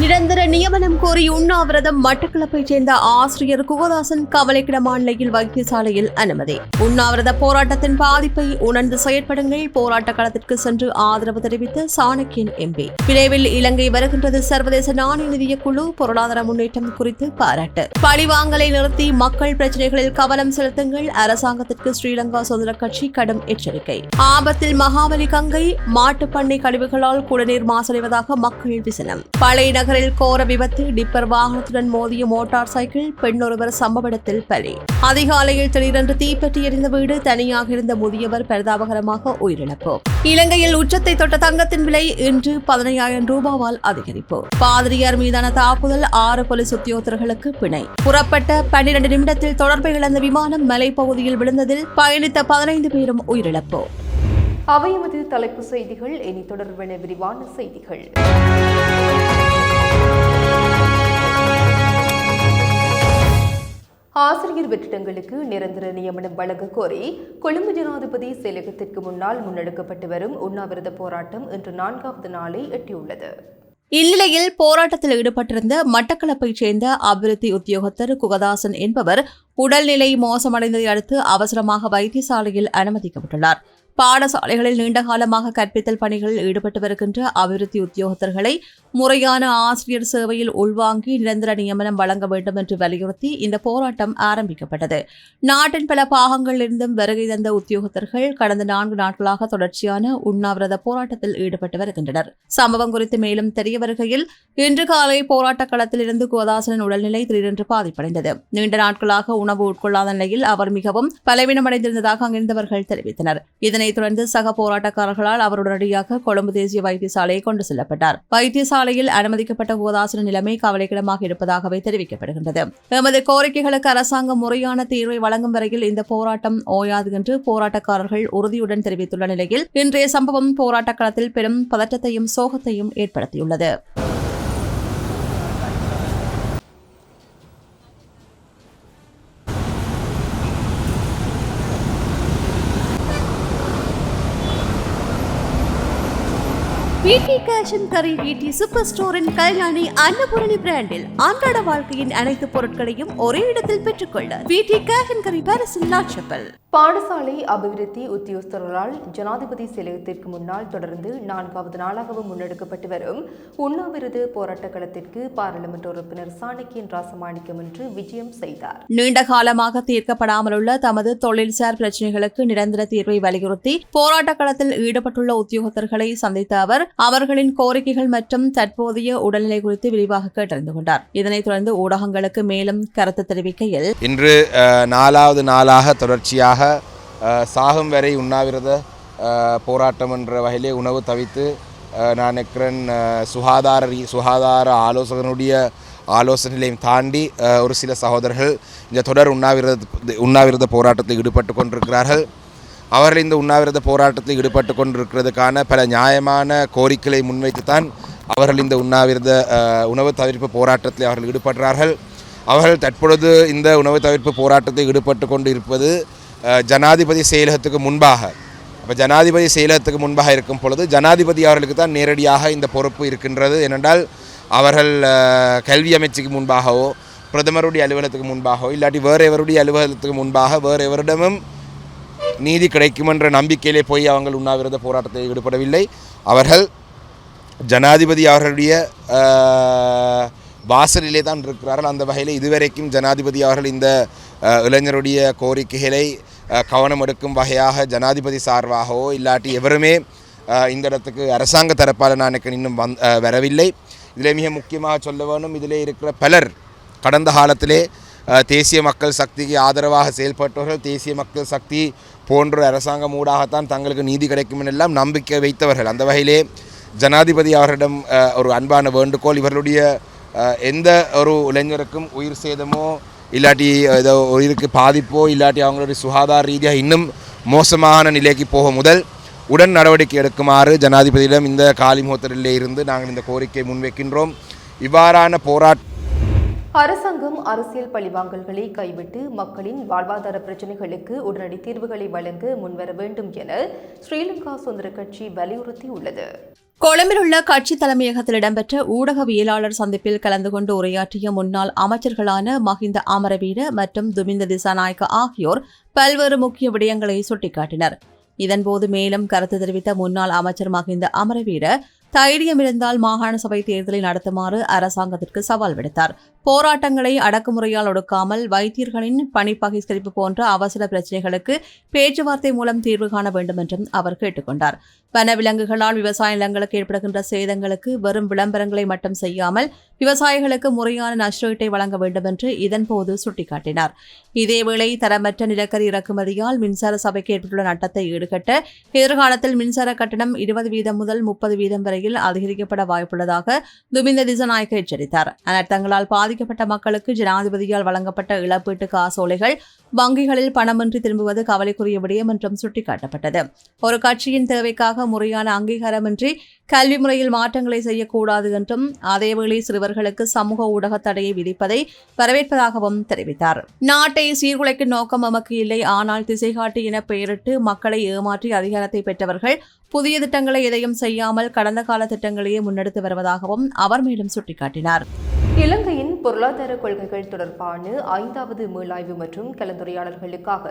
நிரந்தர நியமனம் கோரி உண்ணாவிரதம் மட்டக்களப்பை சேர்ந்த ஆசிரியர் குகதாசன் கவலைக்கிடமான நிலையில் வைத்தியசாலையில் அனுமதி. உண்ணாவிரத போராட்டத்தின் பாதிப்பை உணர்ந்து செயற்படுங்கள். போராட்ட களத்திற்கு சென்று ஆதரவு தெரிவித்த சாணக்கியன் எம்பி. விரைவில் இலங்கை வருகின்றது சர்வதேச நாணய நிதிய குழு. பொருளாதார முன்னேற்றம் குறித்து பாராட்டு. பழிவாங்கலை நிறுத்தி மக்கள் பிரச்சினைகளில் கவனம் செலுத்துங்கள். அரசாங்கத்திற்கு ஸ்ரீலங்கா சுதந்திர கட்சி கடும் எச்சரிக்கை. ஆபத்தில் மகாபலி கங்கை. மாட்டுப்பண்ணை கழிவுகளால் குடிநீர் மாசடைவதாக மக்கள் விசனம். பழைய நகரில் கோர விபத்து டிப்பர் வாகனத்துடன் மோதிய மோட்டார் சைக்கிள் பெண்ணொருவர் சம்பவ இடத்தில் பலி. அதிகாலையில் திடீரென்று தீப்பற்றி எரிந்த வீடு தனியாக இருந்த முதியவர் பரிதாபகரமாக உயிரிழப்பு. இலங்கையில் உச்சத்தை தொட்ட தங்கத்தின் விலை இன்று பதினையாயிரம் ரூபாவால் அதிகரிப்பு. பாதிரியார் மீதான தாக்குதல் ஆறு போலீஸ் உத்தியோகத்தர்களுக்கு பிணை. புறப்பட்ட பன்னிரண்டு நிமிடத்தில் தொடர்பை இழந்த விமானம் மலைப்பகுதியில் விழுந்ததில் பயணித்த பதினைந்து பேரும் உயிரிழப்பு. அவையமது தலைப்பு செய்திகள் இனி தொடர்பான விரிவான செய்திகள். ஆசிரியர் வெற்றிடங்களுக்கு நிரந்தர நியமனம் வழங்க கோரி கொழும்பு ஜனாதிபதி செயலகத்திற்கு முன்னால் முன்னெடுக்கப்பட்டு வரும் உண்ணாவிரத போராட்டம் இன்று நான்காவது நாளை எட்டியுள்ளது. இந்நிலையில் போராட்டத்தில் ஈடுபட்டிருந்த மட்டக்களப்பைச் சேர்ந்த அபிவிருத்தி உத்தியோகத்தர் குகதாசன் என்பவர் உடல்நிலை மோசமடைந்ததை அடுத்து அவசரமாக வைத்தியசாலையில் அனுமதிக்கப்பட்டுள்ளார். பாடசாலைகளில் நீண்டகாலமாக கற்பித்தல் பணிகளில் ஈடுபட்டு வருகின்ற அபிவிருத்தி உத்தியோகத்தர்களை முறையான ஆசிரியர் சேவையில் உள்வாங்கி நிரந்தர நியமனம் வழங்க வேண்டும் என்று வலியுறுத்தி இந்த போராட்டம் ஆரம்பிக்கப்பட்டது. நாட்டின் பல பாகங்களிலிருந்தும் வருகை தந்த உத்தியோகத்தர்கள் கடந்த நான்கு நாட்களாக தொடர்ச்சியான உண்ணாவிரத போராட்டத்தில் ஈடுபட்டு வருகின்றனர். சம்பவம் குறித்து மேலும் தெரிய வருகையில் இன்று காலை போராட்ட களத்தில் இருந்து கோதாசனின் உடல்நிலை திடீரென்று பாதிப்படைந்தது. நீண்ட நாட்களாக உணவு உட்கொள்ளாத நிலையில் அவர் மிகவும் பலவீனமடைந்திருந்ததாக அங்கிருந்தவர்கள் தெரிவித்தனர். இதனை இதனைத் தொடர்ந்து சக போராட்டக்காரர்களால் அவர் உடனடியாக கொழும்பு தேசிய வைத்தியசாலையை கொண்டு செல்லப்பட்டார். வைத்தியசாலையில் அனுமதிக்கப்பட்ட கோதாசனின் நிலைமை கவலைக்கிடமாக இருப்பதாகவே தெரிவிக்கப்படுகின்றது. எமது கோரிக்கைகளுக்கு அரசாங்கம் முறையான தீர்வை வழங்கும் வரையில் இந்த போராட்டம் ஓயாது என்று போராட்டக்காரர்கள் உறுதியுடன் தெரிவித்துள்ள நிலையில் இன்றைய சம்பவம் போராட்ட களத்தில் பெரும் பதற்றத்தையும் சோகத்தையும் ஏற்படுத்தியுள்ளது. பிடி கேஷ் அண்ட் கரி பிடி சூப்பர் ஸ்டோரின் கல்யாணி அன்னபூரணி பிராண்டில் அன்றாட வாழ்க்கையின் அனைத்து பொருட்களையும் ஒரே இடத்தில் பெற்றுக்கொள்ள பிடி கேஷ் அண்ட் கரி பாரிஸின் லாட்சப்பல் பாடசாலை அபிவிருத்தி உத்தியோகஸ்தர்களால் ஜனாதிபதி செயலகத்திற்கு முன்னால் தொடர்ந்து நான்காவது நாளாகவும் முன்னெடுக்கப்பட்டு வரும் உண்ணாவிரத போராட்ட களத்திற்கு பாராளுமன்ற உறுப்பினர் சாணக்கியன் ராசமாணிக்கம் இன்று விஜயம் செய்தார். நீண்ட காலமாக தீர்க்கப்படாமல் உள்ள தமது தொழில்சார் பிரச்சினைகளுக்கு நிரந்தர தீர்வை வலியுறுத்தி போராட்டக் களத்தில் ஈடுபட்டுள்ள உத்தியோகத்தர்களை சந்தித்த அவர் அவர்களின் கோரிக்கைகள் மற்றும் தற்போதைய உடல்நிலை குறித்து விரிவாக கேட்டறிந்து கொண்டார். இதனைத் தொடர்ந்து ஊடகங்களுக்கு மேலும் கருத்து தெரிவிக்கையில் இன்று நாலாவது நாளாக தொடர்ச்சியாக சாகும் வரை உண்ணாவிரத போராட்டம் என்ற வகையிலே உணவு தவித்து நான் நினைக்கிறேன் சுகாதார ரீ- சுகாதார ஆலோசகனுடைய ஆலோசனைகளையும் தாண்டி ஒரு சில சகோதரர்கள் இந்த தொடர் உண்ணாவிரத உண்ணாவிரத போராட்டத்தில் ஈடுபட்டு கொண்டிருக்கிறார்கள். அவர்கள் இந்த உண்ணாவிரத போராட்டத்தில் ஈடுபட்டு கொண்டிருக்கிறதுக்கான பல நியாயமான கோரிக்கைகளை முன்வைத்துத்தான் அவர்கள் இந்த உண்ணாவிரத உணவு தவிர்ப்பு போராட்டத்தில் அவர்கள் ஈடுபடுறார்கள். அவர்கள் தற்பொழுது இந்த உணவு தவிர்ப்பு போராட்டத்தில் ஈடுபட்டு கொண்டு இருப்பது ஜனாதிபதி செயலகத்துக்கு முன்பாக அப்போ ஜனாதிபதி செயலகத்துக்கு முன்பாக இருக்கும் பொழுது ஜனாதிபதி அவர்களுக்கு தான் நேரடியாக இந்த பொறுப்பு இருக்கின்றது. ஏனென்றால் அவர்கள் கல்வி அமைச்சுக்கு முன்பாகவோ பிரதமருடைய அலுவலகத்துக்கு முன்பாகவோ இல்லாட்டி வேறு எவருடைய அலுவலகத்துக்கு முன்பாக வேறு எவரிடமும் நீதி கிடைக்கும் என்ற நம்பிக்கையிலே போய் அவங்கள் உண்ணாவிரத போராட்டத்தில் ஈடுபடவில்லை. அவர்கள் ஜனாதிபதி அவர்களுடைய வாசலிலே தான் இருக்கிறார்கள். அந்த வகையில் இதுவரைக்கும் ஜனாதிபதி அவர்கள் இந்த இளைஞருடைய கோரிக்கைகளை கவனம் எடுக்கும் வகையாக ஜனாதிபதி சார்பாகவோ இல்லாட்டி எவருமே இந்த இடத்துக்கு அரசாங்க தரப்பால் நான் எனக்கு இன்னும் வந் வரவில்லை. இதில் மிக முக்கியமாக சொல்ல வேணும் இதிலே இருக்கிற பலர் கடந்த காலத்திலே தேசிய மக்கள் சக்திக்கு ஆதரவாக செயல்பட்டவர்கள் தேசிய மக்கள் சக்தி போன்ற அரசாங்கம் ஊடாகத்தான் தங்களுக்கு நீதி கிடைக்கும் எல்லாம் நம்பிக்கை வைத்தவர்கள். அந்த வகையிலே ஜனாதிபதி அவர்களிடம் ஒரு அன்பான வேண்டுகோள் இவர்களுடைய எந்த ஒரு இளைஞருக்கும் உயிர் சேதமோ இல்லாட்டி ஏதோ உயிருக்கு பாதிப்போ இல்லாட்டி அவங்களுடைய சுகாதார ரீதியாக இன்னும் மோசமான நிலைக்கு போக முதல் உடன் நடவடிக்கை எடுக்குமாறு ஜனாதிபதியிடம் இந்த காலிமுகத்திலே இருந்து நாங்கள் இந்த கோரிக்கை முன்வைக்கின்றோம். இவ்வாறான போராட்ட அரசாங்கம் அரசியல் பழிவாங்கல்களை கைவிட்டு மக்களின் வாழ்வாதார பிரச்சினைகளுக்கு உடனடி தீர்வுகளை வழங்க முன்வர வேண்டும் என ஸ்ரீலங்கா சுதந்திர கட்சி வலியுறுத்தியுள்ளது. கொழும்பில் உள்ள கட்சி தலைமையகத்தில் இடம்பெற்ற ஊடகவியலாளர் சந்திப்பில் கலந்து கொண்டு உரையாற்றிய முன்னாள் அமைச்சர்களான மஹிந்த அமரவீர மற்றும் துமிந்த திசாநாயக்க ஆகியோர் பல்வேறு முக்கிய விடயங்களை சுட்டிக்காட்டினர். இதன்போது மேலும் கருத்து தெரிவித்த முன்னாள் அமைச்சர் மஹிந்த அமரவீர தைரியம் இருந்தால் மாகாண சபை தேர்தலை நடத்துமாறு அரசாங்கத்திற்கு சவால் விடுத்தார். போராட்டங்களை அடக்குமுறையால் ஒடுக்காமல் வைத்தியர்களின் பணி பகிஷ்கரிப்பு போன்ற அவசர பிரச்சினைகளுக்கு பேச்சுவார்த்தை மூலம் தீர்வு காண வேண்டும் என்றும் அவர் கேட்டுக்கொண்டார் வனவிலங்குகளால் விவசாய நிலங்களுக்கு ஏற்படுகின்ற சேதங்களுக்கு வெறும் விளம்பரங்களை மட்டும் செய்யாமல் விவசாயிகளுக்கு முறையான நஷ்டஈட்டை வழங்க வேண்டும் என்று இதன்போது சுட்டிக்காட்டினார். இதேவேளை தரமற்ற நிலக்கரி இறக்குமதியால் மின்சார சபைக்கு ஏற்பட்டுள்ள நட்டத்தை ஈடுகட்ட எதிர்காலத்தில் மின்சார கட்டணம் இருபது வீதம் முதல் முப்பது வீதம் வரையில் அதிகரிக்கப்பட வாய்ப்புள்ளதாக துமிந்த திசநாயக்க எச்சரித்தார். அனர்த்தங்களால் பாதிக்கப்பட்ட மக்களுக்கு ஜனாதிபதியால் வழங்கப்பட்ட இழப்பீட்டு காசோலைகள் வங்கிகளில் பணமின்றி திரும்புவது கவலைக்குரிய விடயம் என்றும் சுட்டிக்காட்டப்பட்டது. ஒரு கட்சியின் தேவைக்காக முறையான அங்கீகாரமின்றி கல்வி முறையில் மாற்றங்களை செய்யக்கூடாது என்றும் அதேவேளை சிறுவர்களுக்கு சமூக ஊடக தடையை விதிப்பதை வரவேற்பதாகவும் தெரிவித்தார். நாட்டை சீர்குலைக்கும் நோக்கம் நமக்கு இல்லை. ஆனால் திசைகாட்டி என பெயரிட்டு மக்களை ஏமாற்றி அதிகாரத்தை பெற்றவர்கள் புதிய திட்டங்களை எதையும் செய்யாமல் கடந்த கால திட்டங்களையே முன்னெடுத்து வருவதாகவும் அவர் மேலும் சுட்டிக்காட்டினார். இலங்கையின் பொருளாதார கொள்கைகள் தொடர்பான ஐந்தாவது மீளாய்வு மற்றும் கலந்துரையாடல்களுக்காக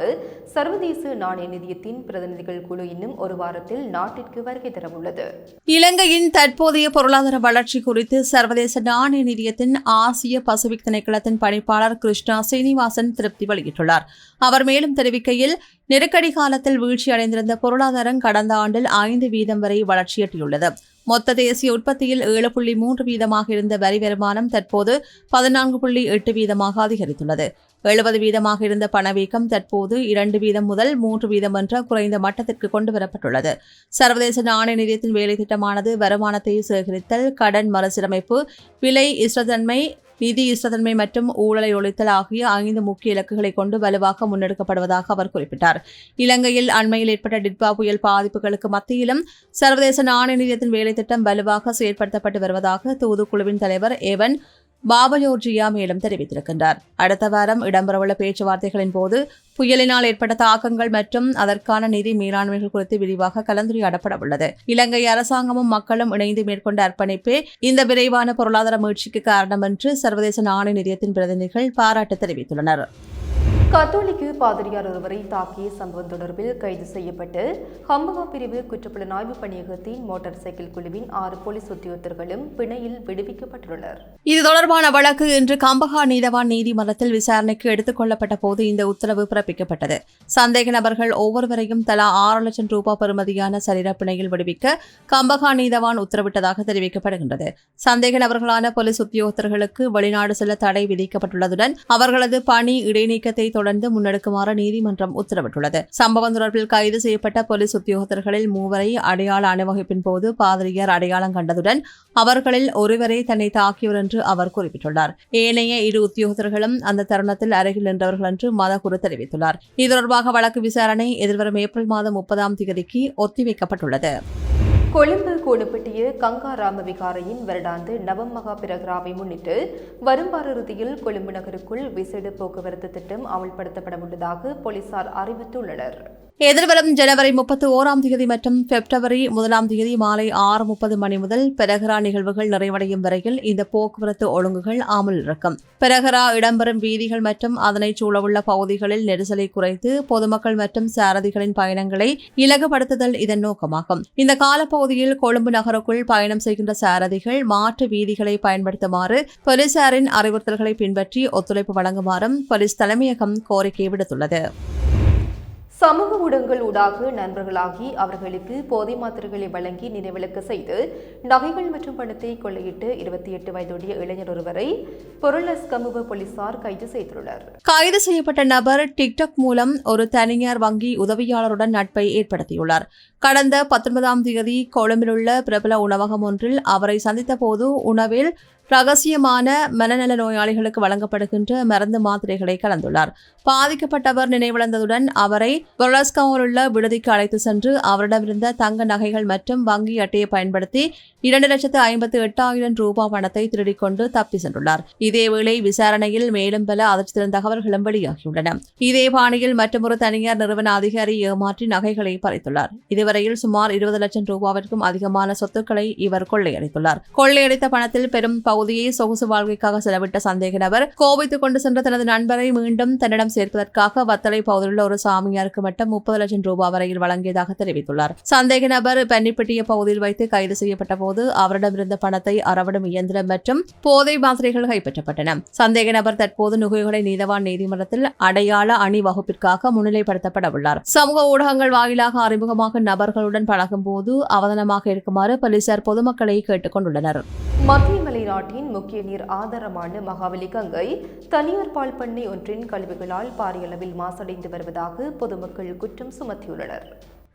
சர்வதேச நாணய நிதியத்தின் பிரதிநிதிகள் குழு இன்னும் ஒரு வாரத்தில் நாட்டிற்கு வருகை தரவுள்ளது. இலங்கையின் தற்போதைய பொருளாதார வளர்ச்சி குறித்து சர்வதேச நாணய நிதியத்தின் ஆசிய பசிபிக் திணைக்களத்தின் பணிப்பாளர் கிருஷ்ணா சீனிவாசன் திருப்தி வெளியிட்டுள்ளார். அவர் மேலும் தெரிவிக்கையில் நெருக்கடி காலத்தில் வீழ்ச்சியடைந்திருந்த பொருளாதாரம் கடந்த ஆண்டில் ஐந்து வீதம் வரை வளர்ச்சியட்டியுள்ளது மொத்த தேசிய உற்பத்தியில் ஏழு புள்ளி மூன்று வீதமாக இருந்த வரி வருமானம் தற்போது பதினான்கு புள்ளி எட்டு வீதமாக அதிகரித்துள்ளது. எழுபது வீதமாக இருந்த பணவீக்கம் தற்போது இரண்டு வீதம் முதல் மூன்று வீதம் என்ற குறைந்த மட்டத்திற்கு கொண்டு வரப்பட்டுள்ளது. சர்வதேச நாணய நிதியத்தின் வேலை திட்டமானது வருமானத்தை சேகரித்தல் கடன் மறுசீரமைப்பு விலை இஷ்டத்தன்மை நிதி இஷ்டத்தன்மை மற்றும் ஊழலை ஒழித்தல் ஆகிய ஐந்து முக்கிய இலக்குகளை கொண்டு வலுவாக முன்னெடுக்கப்படுவதாக அவர் குறிப்பிட்டார். இலங்கையில் அண்மையில் ஏற்பட்ட டிட்பா புயல் பாதிப்புகளுக்கு மத்தியிலும் சர்வதேச நாணய நிதியத்தின் வேலை திட்டம் வலுவாக செயற்படுத்தப்பட்டு வருவதாக தூதுக்குழுவின் தலைவர் ஏவன் பாபயோர்ஜியா மேலும் தெரிவித்திருக்கின்றார். அடுத்த வாரம் இடம்பெறவுள்ள பேச்சுவார்த்தைகளின் போது புயலினால் ஏற்பட்ட தாக்கங்கள் மற்றும் அதற்கான நிதி மேலாண்மைகள் குறித்து விரிவாக கலந்துரையாடப்பட உள்ளது இலங்கை அரசாங்கமும் மக்களும் இணைந்து மேற்கொண்ட அர்ப்பணிப்பே இந்த விரைவான பொருளாதார முயற்சிக்கு காரணம் என்று சர்வதேச நாணய நிதியத்தின் பிரதிநிதிகள் பாராட்டு தெரிவித்துள்ளனர். கத்தோலிக்க பாதிரியார் ஒருவரை தாக்கிய சம்பவம் தொடர்பில் கைது செய்யப்பட்டு ஹம்பகா பிரிவு குற்றப்புலனாய்வு பணியகத்தின் மோட்டார் சைக்கிள் குழுவின் ஆறு போலீஸ் உத்தியோகத்தர்களும் பிணையில் விடுவிக்கப்பட்டுள்ளனர். இது தொடர்பான வழக்கு இன்று கம்பஹா நீதவான் நீதிமன்றத்தில் விசாரணைக்கு எடுத்துக் கொள்ளப்பட்ட போது இந்த உத்தரவு பிறப்பிக்கப்பட்டது. சந்தேக நபர்கள் ஒவ்வொருவரையும் தலா ஆறு லட்சம் ரூபாய் பெறுமதியான சரீர பிணையில் விடுவிக்க கம்பஹா நீதவான் உத்தரவிட்டதாக தெரிவிக்கப்படுகின்றது. சந்தேக நபர்களான போலீஸ் உத்தியோகத்தர்களுக்கு வெளிநாடு செல்ல தடை விதிக்கப்பட்டுள்ளதுடன் அவர்களது பணி இடைநீக்கத்தை தொடர்ந்து முன்னெடுக்குமாறு நீதிமன்றம் உத்தரவிட்டுள்ளது. சம்பவம் தொடர்பில் கைது செய்யப்பட்ட போலீஸ் உத்தியோகத்தர்களில் மூவரை அடையாள அணிவகுப்பின் போது பாதிரியார் அடையாளம் கண்டதுடன் அவர்களில் ஒருவரே தன்னை தாக்கியவர் என்று அவர் குறிப்பிட்டுள்ளார். ஏனைய இரு உத்தியோகத்தர்களும் அந்த தருணத்தில் அருகில் நின்றவர்கள் என்று மதகுரு தெரிவித்துள்ளார். இது தொடர்பாக வழக்கு விசாரணை எதிர்வரும் ஏப்ரல் மாதம் முப்பதாம் தேதிக்கு ஒத்திவைக்கப்பட்டுள்ளது. கொழும்பு கோணுப்பட்டிய கங்காராம விகாரையின் வருடாந்து நவமகா பிரகராவை முன்னிட்டு வரும் வார இறுதியில் கொழும்பு நகருக்குள் விசேட போக்குவரத்து திட்டம் அமல்படுத்தப்பட உள்ளதாக போலீசார் அறிவித்துள்ளனர். எதிர்வரும் ஜனவரி முப்பத்தி ஓராம் தேதி மற்றும் பிப்ரவரி முதலாம் தேதி மாலை ஆறு முப்பது மணி முதல் பெரகரா நிகழ்வுகள் நிறைவடையும் வரையில் இந்த போக்குவரத்து ஒழுங்குகள் அமல் இருக்கும் பெரகரா இடம்பெறும் வீதிகள் மற்றும் அதனைச் சூழவுள்ள பகுதிகளில் நெரிசலை குறைத்து பொதுமக்கள் மற்றும் சாரதிகளின் பயணங்களை இலகுபடுத்துதல் இதன் நோக்கமாகும். இந்த காலப்பகுதியில் கொழும்பு நகருக்குள் பயணம் செய்கின்ற சாரதிகள் மாற்று வீதிகளை பயன்படுத்துமாறு போலீசாரின் அறிவுறுத்தல்களை பின்பற்றி ஒத்துழைப்பு வழங்குமாறும் போலீஸ் தலைமையகம் கோரிக்கை விடுத்துள்ளது. சமூக ஊடகங்கள் ஊடாக நண்பர்களாகி அவர்களுக்கு போதை மாத்திரைகளை வழங்கி நினைவிலக்கு செய்து நகைகள் மற்றும் பணத்தை கொள்ளையிட்டு இருபத்தி எட்டு வயதுடைய இளைஞர் ஒருவரை பொருளஸ் கமுக போலீசார் கைது செய்துள்ளனர். கைது செய்யப்பட்ட நபர் டிக்டாக் மூலம் ஒரு தனியார் வங்கி உதவியாளருடன் நட்பை ஏற்படுத்தியுள்ளார். கடந்த பத்தொன்பதாம் தேதி கொழும்பிலுள்ள பிரபல உணவகம் ஒன்றில் அவரை சந்தித்த போது உணவில் ரகசியமான மனநல நோயாளிகளுக்கு வழங்கப்படுகின்ற மருந்து மாத்திரைகளை கலந்துள்ளார். பாதிக்கப்பட்டவர் நினைவிழந்ததுடன் அவரை பொரலஸ்காவில் உள்ள விடுதிக்கு அழைத்து சென்று அவரிடமிருந்த தங்க நகைகள் மற்றும் வங்கி அட்டையை பயன்படுத்தி இரண்டு லட்சத்து ஐம்பத்து எட்டாயிரம் ரூபாய் பணத்தை திருடிக்கொண்டு தப்பி சென்றுள்ளார். இதேவேளை விசாரணையில் மேலும் பல அதிர்ச்சி தரும் தகவல்களும் வெளியாகியுள்ளன. இதே பாணியில் மற்றொரு தனியார் நிறுவன அதிகாரி ஏமாற்றி நகைகளை பறித்துள்ளார். இது இதுவரையில் சுமார் இருபது லட்சம் ரூபாவிற்கும் அதிகமான சொத்துக்களை இவர் கொள்ளையடித்துள்ளார். கொள்ளையடித்த பணத்தில் பெரும் பகுதியை சொகுசு வாழ்க்கைக்காக செலவிட்ட சந்தேக நபர் கோபித்துக் கொண்டு சென்ற தனது நண்பரை மீண்டும் தன்னிடம் சேர்ப்பதற்காக வத்தலை பகுதியில் ஒரு சாமியாருக்கு மட்டும் முப்பது லட்சம் ரூபாய் வரையில் வழங்கியதாக தெரிவித்துள்ளார். சந்தேக நபர் பென்னிப்பட்டிய பகுதியில் வைத்து கைது செய்யப்பட்ட போது அவரிடமிருந்த பணத்தை அறவிடும் இயந்திரம் மற்றும் போதை மாத்திரைகள் கைப்பற்றப்பட்டன. சந்தேக நபர் தற்போது நுகைகளை நீதவான் நீதிமன்றத்தில் அடையாள அணி வகுப்பிற்காக முன்னிலைப்படுத்தப்பட உள்ளார். சமூக ஊடகங்கள் வாயிலாக அறிமுகமாக நபர்களுடன் பழகும் போது அவதானமாக இருக்குமாறு போலீசார் பொதுமக்களை கேட்டுக் கொண்டுள்ளனர் மத்திய மலை நாட்டின் முக்கிய நீர் ஆதாரமான மகாவலி கங்கை தனியார் பால் பண்ணை ஒன்றின் கழிவுகளால் பாரியளவில் மாசடைந்து வருவதாக பொதுமக்கள் குற்றம் சுமத்தியுள்ளனர்.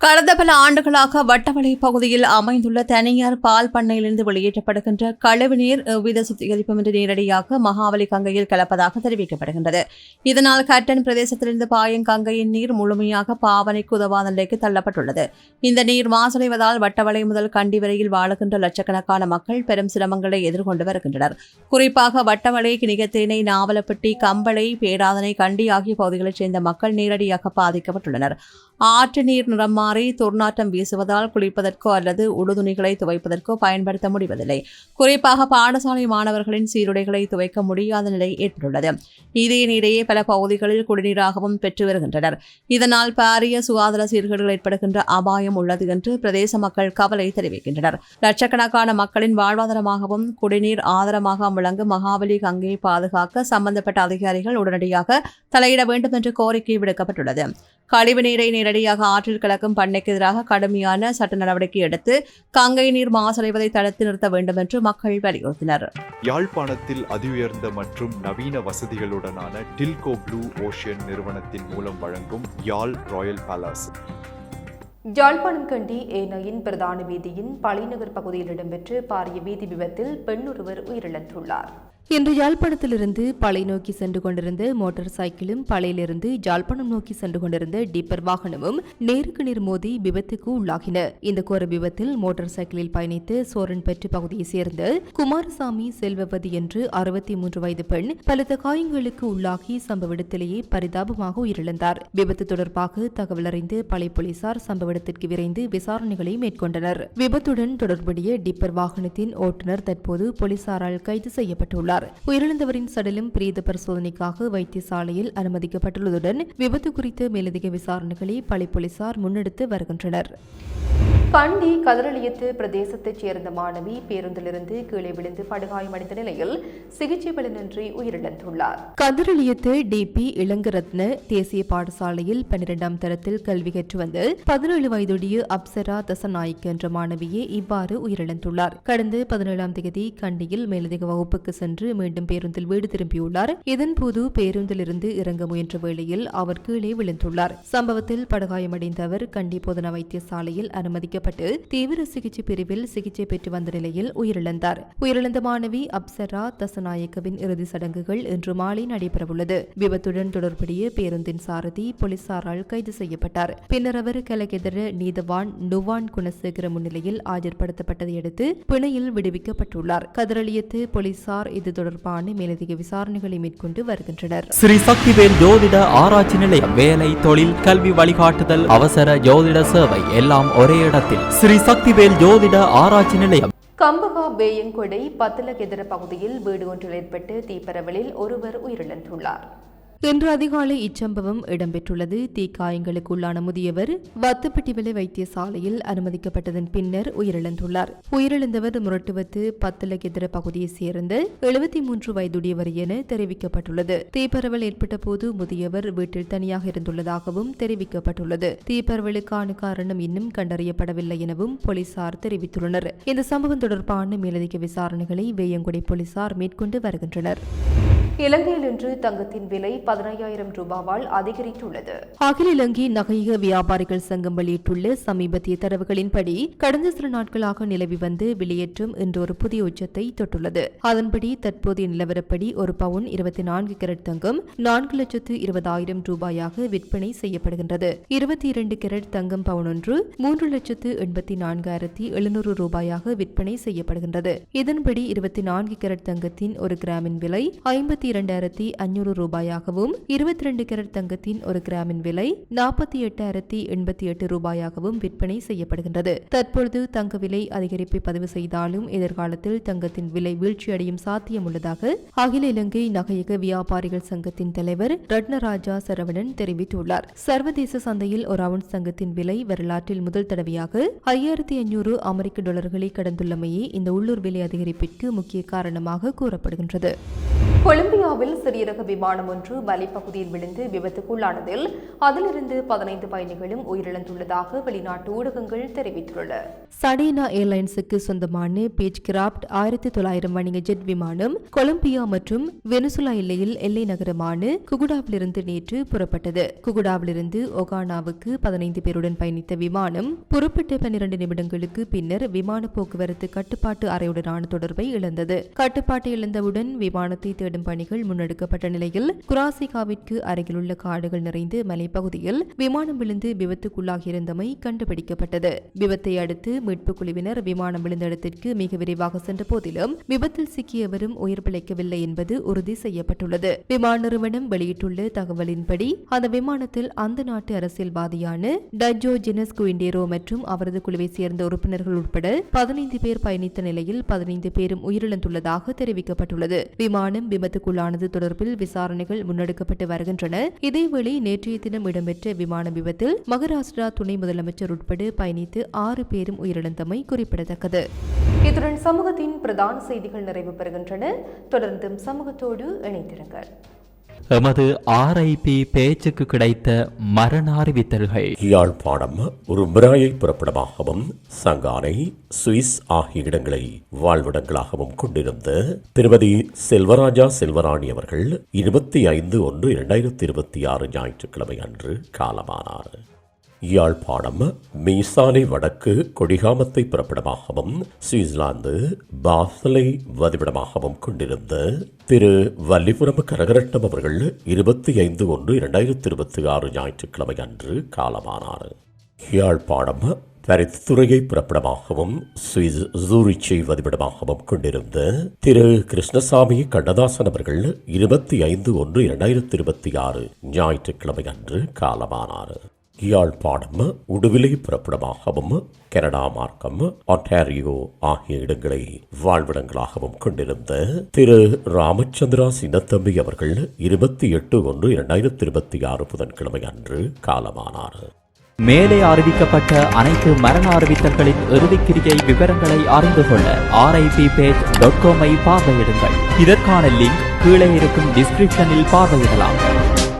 கடந்த பல ஆண்டுகளாக வட்டவளை பகுதியில் அமைந்துள்ள தனியார் பால் பண்ணையிலிருந்து வெளியேற்றப்படுகின்ற கழிவுநீர் எவ்வித சுத்திகரிப்புமின்றி நேரடியாக மகாவலி கங்கையில் கலப்பதாக தெரிவிக்கப்படுகின்றது. இதனால் கட்டன் பிரதேசத்திலிருந்து பாயும் கங்கையின் நீர் முழுமையாக பாவனைக்கு உதவாத நிலைக்கு தள்ளப்பட்டுள்ளது. இந்த நீர் மாசடைவதால் வட்டவளை முதல் கண்டி வரையில் வாழுகின்ற லட்சக்கணக்கான மக்கள் பெரும் சிரமங்களை எதிர்கொண்டு வருகின்றனர். குறிப்பாக வட்டவளை கிணிகத்தேனை நாவலப்பட்டி கம்பளை பேராதனை கண்டி ஆகிய பகுதிகளைச் சேர்ந்த மக்கள் நேரடியாக பாதிக்கப்பட்டுள்ளனர். ஆற்று நீர் நிறம் மாறி துர்நாற்றம் வீசுவதால் குளிப்பதற்கோ அல்லது உடுதுணிகளை துவைப்பதற்கோ பயன்படுத்த முடிவதில்லை. குறிப்பாக பாடசாலை மாணவர்களின் சீருடைகளை துவைக்க முடியாத நிலை ஏற்பட்டுள்ளது. இதே நீரையே பல பகுதிகளில் குடிநீராகவும் பெற்று வருகின்றனர். இதனால் பாரிய சுகாதார சீர்கேடுகள் ஏற்படுகின்ற அபாயம் உள்ளது என்று பிரதேச மக்கள் கவலை தெரிவிக்கின்றனர். லட்சக்கணக்கான மக்களின் வாழ்வாதாரமாகவும் குடிநீர் ஆதாரமாக விளங்கும் மகாபலி கங்கையை பாதுகாக்க சம்பந்தப்பட்ட அதிகாரிகள் உடனடியாக தலையிட வேண்டும் என்று கோரிக்கை விடுக்கப்பட்டுள்ளது. கழிவு நீரை நேரடியாக ஆற்றில் கலக்கும் பண்ணைக்கு எதிராக கடுமையான சட்ட நடவடிக்கை எடுத்து கங்கை நீர் மாசடைவதை தடுத்து நிறுத்த வேண்டும் என்று மக்கள் வலியுறுத்தினர். யாழ்ப்பாணத்தில் அதிஉயர்ந்த மற்றும் நவீன வசதிகளுடனான டில்கோ ப்ளூ ஓஷியன் நிறுவனத்தின் மூலம் வழங்கும் யாழ் ராயல் பேலஸ். யாழ்ப்பாணம் கண்டி ஏனையின் பிரதான வீதியின் பழைநகர் பகுதியில் இடம்பெற்ற பாரிய வீதி விபத்தில் பெண் ஒருவர் உயிரிழந்துள்ளார். இன்று யாழ்ப்பாணத்திலிருந்து பளை நோக்கி சென்று கொண்டிருந்த மோட்டார் சைக்கிளும் பழையிலிருந்து யாழ்ப்பாணம் நோக்கி சென்று கொண்டிருந்த டிப்பர் வாகனமும் நேருக்கு நேர் மோதி விபத்துக்கு உள்ளாகின. இந்த கோர விபத்தில் மோட்டார் சைக்கிளில் பயணித்த சோரன்பெற்று பகுதியைச் சேர்ந்த குமாரசாமி செல்வவதி என்று அறுபத்தி மூன்று வயது பெண் பலத்த காயங்களுக்கு உள்ளாகி சம்பவ இடத்திலேயே பரிதாபமாக உயிரிழந்தார். விபத்து தொடர்பாக தகவல் அறிந்து பளை போலீசார் சம்பவ இடத்திற்கு விரைந்து விசாரணைகளை மேற்கொண்டனர். விபத்துடன் தொடர்புடைய டிப்பர் வாகனத்தின் ஓட்டுநர் தற்போது போலீசாரால் கைது செய்யப்பட்டுள்ளார். உயிரிழந்தவரின் சடலம் பிரேத பரிசோதனைக்காக வைத்தியசாலையில் அனுமதிக்கப்பட்டுள்ளதுடன் விபத்து குறித்த மேலதிக விசாரணைகளை பளை போலீசார் முன்னெடுத்து வருகின்றனர். கண்டி கதிரளியத்து பிரதேசத்தைச் சேர்ந்த மாணவி பேருந்திலிருந்து கீழே விழுந்து படுகாயமடைந்த நிலையில் சிகிச்சை பலனின்றி உயிரிழந்துள்ளார். கதிரளியத்து டிபி இளங்கரத்ன தேசிய பாடசாலையில் பன்னிரெண்டாம் தரத்தில் கல்வி கற்று வந்து பதினேழு வயதுடைய அப்சரா தசநாயக் என்ற மாணவியே இவ்வாறு உயிரிழந்துள்ளார். கடந்த பதினேழாம் தேதி கண்டியில் மேலதிக வகுப்புக்கு சென்று மீண்டும் பேருந்தில் வீடு திரும்பியுள்ளார். இதன்போது பேருந்திலிருந்து இறங்க முயன்ற வேளையில் அவர் கீழே விழுந்துள்ளார். சம்பவத்தில் படுகாயமடைந்த அவர் கண்டி போதனா வைத்தியசாலையில் அனுமதிக்கப்பட்டு தீவிர சிகிச்சை பிரிவில் சிகிச்சை பெற்று வந்த நிலையில் உயிரிழந்தார். உயிரிழந்த மாணவி அப்சரா தசநாயக்கவின் இறுதி சடங்குகள் இன்று மாலை நடைபெறவுள்ளது. விபத்துடன் தொடர்புடைய பேருந்தின் சாரதி போலீசாரால் கைது செய்யப்பட்டார். பின்னர் அவர் கலகெதிர நீதவான் நுவான் குணசேகர முன்னிலையில் ஆஜர்படுத்தப்பட்டதை அடுத்து பிணையில் விடுவிக்கப்பட்டுள்ளார். கதிரளியத்து போலீசார் இது தொடர்பான மேலதிக விசாரணைகளை மேற்கொண்டு வருகின்றனர். ஸ்ரீ சக்திவேல் ஜோதிட ஆராய்ச்சி நிலையம் வேலை தொழில் கல்வி வழிகாட்டுதல் அவசர ஜோதிட சேவை எல்லாம் ஒரே இடத்தில். ஸ்ரீ சக்திவேல் ஜோதிட ஆராய்ச்சி நிலையம். கம்பகா பேயங்கொடை பத்தலகெதிர பகுதியில் வீடு ஒன்றில் ஏற்பட்ட தீப்பரவலில் ஒருவர் உயிரிழந்துள்ளார். இன்று அதிகாலை இச்சம்பவம் இடம்பெற்றுள்ளது. தீக்காயங்களுக்குள்ளான முதியவர் வத்துப்பட்டிவிலை வைத்தியசாலையில் அனுமதிக்கப்பட்டதன் பின்னர் உயிரிழந்துள்ளார். உயிரிழந்தவர் முரட்டுவத்து பத்தலகெதிர பகுதியைச் சேர்ந்த எழுபத்தி மூன்று வயதுடையவர் என தெரிவிக்கப்பட்டுள்ளது. தீப்பரவல் ஏற்பட்ட போது முதியவர் வீட்டில் தனியாக இருந்துள்ளதாகவும் தெரிவிக்கப்பட்டுள்ளது. தீப்பரவலுக்கான காரணம் இன்னும் கண்டறியப்படவில்லை எனவும் போலீசார் தெரிவித்துள்ளனர். இந்த சம்பவம் தொடர்பான மேலதிக விசாரணைகளை வேயங்குடி போலீசார் மேற்கொண்டு வருகின்றனர். இலங்கையில் இன்று தங்கத்தின் விலை பதினையாயிரம் ரூபாவால் அதிகரித்துள்ளது. அகில இலங்கை நகையக வியாபாரிகள் சங்கம் வெளியிட்டுள்ள சமீபத்திய தரவுகளின்படி கடந்த சில நாட்களாக நிலவி வந்து விலையேற்றம் இன்று ஒரு புதிய உச்சத்தை தொட்டுள்ளது. அதன்படி தற்போதைய நிலவரப்படி ஒரு பவுன் இருபத்தி நான்கு கேரட் தங்கம் நான்கு லட்சத்து இருபதாயிரம் ரூபாயாக விற்பனை செய்யப்படுகின்றது. இருபத்தி இரண்டு கேரட் தங்கம் பவுன் ஒன்று மூன்று லட்சத்து எண்பத்தி நான்காயிரத்தி எழுநூறு ரூபாயாக விற்பனை செய்யப்படுகின்றது. இதன்படி இருபத்தி நான்கு கேரட் தங்கத்தின் ஒரு கிராமின் விலை ஐம்பத்தி இரண்டாயிரத்தி அஞ்சூறு ரூபாயாகவும் இருபத்தி ரெண்டு கேரட் தங்கத்தின் ஒரு கிராமின் விலை நாற்பத்தி எட்டாயிரத்தி எண்பத்தி எட்டு ரூபாயாகவும் விற்பனை செய்யப்படுகின்றது. தற்பொழுது தங்க விலை அதிகரிப்பை பதிவு செய்தாலும் எதிர்காலத்தில் தங்கத்தின் விலை வீழ்ச்சியடையும் சாத்தியம் உள்ளதாக அகில இலங்கை நகையக வியாபாரிகள் சங்கத்தின் தலைவர் ரட்னராஜா சரவணன் தெரிவித்துள்ளார். சர்வதேச சந்தையில் ஒரு அவுன்ஸ் தங்கத்தின் விலை வரலாற்றில் முதல் தடவையாக ஐயாயிரத்தி ஐநூறு அமெரிக்க டாலர்களை கடந்துள்ளமையே இந்த உள்ளூர் விலை அதிகரிப்பிற்கு முக்கிய காரணமாக கூறப்படுகின்றது. கொழும்பு கொரியாவில் சிறிய ரக விமானம் ஒன்று மலைப்பகுதியில் விழுந்து விபத்துக்குள்ளானதில் அதிலிருந்து பதினைந்து பயணிகளும் உயிரிழந்துள்ளதாக வெளிநாட்டு ஊடகங்கள் தெரிவித்துள்ளன. சடேனா ஏர்லைன்ஸுக்கு சொந்தமான பீச் கிராப்ட் ஆயிரத்தி தொள்ளாயிரம் வணிக ஜெட் விமானம் கொலம்பியா மற்றும் வெனிசுலா எல்லையில் எல்லை நகரமான குகுடாவிலிருந்து நேற்று புறப்பட்டது. குகுடாவிலிருந்து ஒகானாவுக்கு பதினைந்து பேருடன் பயணித்த விமானம் புறப்பட்ட பன்னிரண்டு நிமிடங்களுக்கு பின்னர் விமான போக்குவரத்து கட்டுப்பாட்டு அறையுடனான தொடர்பை இழந்தது. கட்டுப்பாட்டை இழந்தவுடன் விமானத்தை தேடும் பணி பணிகள் முன்னெடுக்கப்பட்ட நிலையில் குராசிகாவிற்கு அருகிலுள்ள காடுகள் நிறைந்த மலைப்பகுதியில் விமானம் விழுந்து விபத்துக்குள்ளாகியிருந்தமை கண்டுபிடிக்கப்பட்டது. விபத்தை அடுத்து மீட்புக் குழுவினர் விமானம் விழுந்த இடத்திற்கு மிக விரைவாக சென்ற போதிலும் விபத்தில் சிக்கியவரும் உயிர் பிழைக்கவில்லை என்பது உறுதி செய்யப்பட்டுள்ளது. விமான நிறுவனம் வெளியிட்டுள்ள தகவலின்படி அந்த விமானத்தில் அந்த நாட்டு அரசியல்வாதியான டஜோ ஜெனஸ் குயின்டேரோ மற்றும் அவரது குழுவை சேர்ந்த உறுப்பினர்கள் உட்பட பதினைந்து பேர் பயணித்த நிலையில் பதினைந்து பேரும் உயிரிழந்துள்ளதாக தெரிவிக்கப்பட்டுள்ளது. விமானம் விபத்துக்குள்ளானது தொடர்பில் விசாரணைகள் முன்னெடுக்கப்பட்டு வருகின்றன. இதேவேளை நேற்றைய தினம் இடம்பெற்ற விமான விபத்தில் மகாராஷ்டிரா துணை முதலமைச்சர் உட்பட பயணித்து ஆறு பேரும் உயிரிழந்தமை குறிப்பிடத்தக்கது. இத்துடன் சமூகத்தின் பிரதான செய்திகள் நிறைவு பெறுகின்றன. தொடர்ந்தும் சமூகத்தோடு இணைந்திருங்கள். எமது ஆர்ஐபி பேச்சுக்கு கிடைத்த மரண அறிவித்தல்கள் யாழ்ப்பாணம் ஒரு மிராயை புறப்படமாகவும் சங்கானை சுவிஸ் ஆகிய இடங்களை வாழ்விடங்களாகவும் கொண்டிருந்த திருமதி செல்வராஜா செல்வராணி அவர்கள் இருபத்தி ஐந்து ஒன்று இரண்டாயிரத்தி இருபத்தி ஆறு ஞாயிற்றுக்கிழமை அன்று காலமானார். யாழ்ப்பாணம் மீசாலை வடக்கு கொடிகாமத்தை புறப்படமாகவும் சுவிட்சர்லாந்து பாசலை வதிவிடமாகவும் கொண்டிருந்த திரு வல்லிபுரம் கரகரட்டம் அவர்கள் இருபத்தி ஐந்து ஒன்று இரண்டாயிரத்தி இருபத்தி ஆறு ஞாயிற்றுக்கிழமை அன்று காலமானார். யாழ்ப்பாணம் பரித்துறையை புறப்படமாகவும் சுவிஸ் ஜூரிச்சை வதிவிடமாகவும் கொண்டிருந்த திரு கிருஷ்ணசாமி கண்ணதாசன் அவர்கள் இருபத்தி ஐந்து ஒன்று இரண்டாயிரத்தி இருபத்தி ஆறு ஞாயிற்றுக்கிழமை அன்று காலமானார். யாழ்ப்பாணம் உடுவிலை பிறப்பிடமாகவும் கனடா மார்க்கம் ஒன்டாரியோ ஆகிய இடங்களை வாழ்விடங்களாகவும் கொண்டிருந்த திரு. ராமச்சந்திரா சின்னத்தம்பி அவர்கள் இருபத்தி எட்டு ஒன்று இரண்டாயிரத்தி இருபத்தி ஆறு புதன்கிழமை அன்று காலமானார். மேலே அறிவிக்கப்பட்ட அனைத்து மரண அறிவித்தல்களின் இறுதிக்கிரியை விவரங்களை அறிந்து கொள்ள ஆர்ஐபி பேஜ் டாட் காமை பார்வையிடுங்கள். இதற்கான லிங்க் கீழே இருக்கும் டிஸ்கிரிப்ஷனில் பார்வையிடலாம்.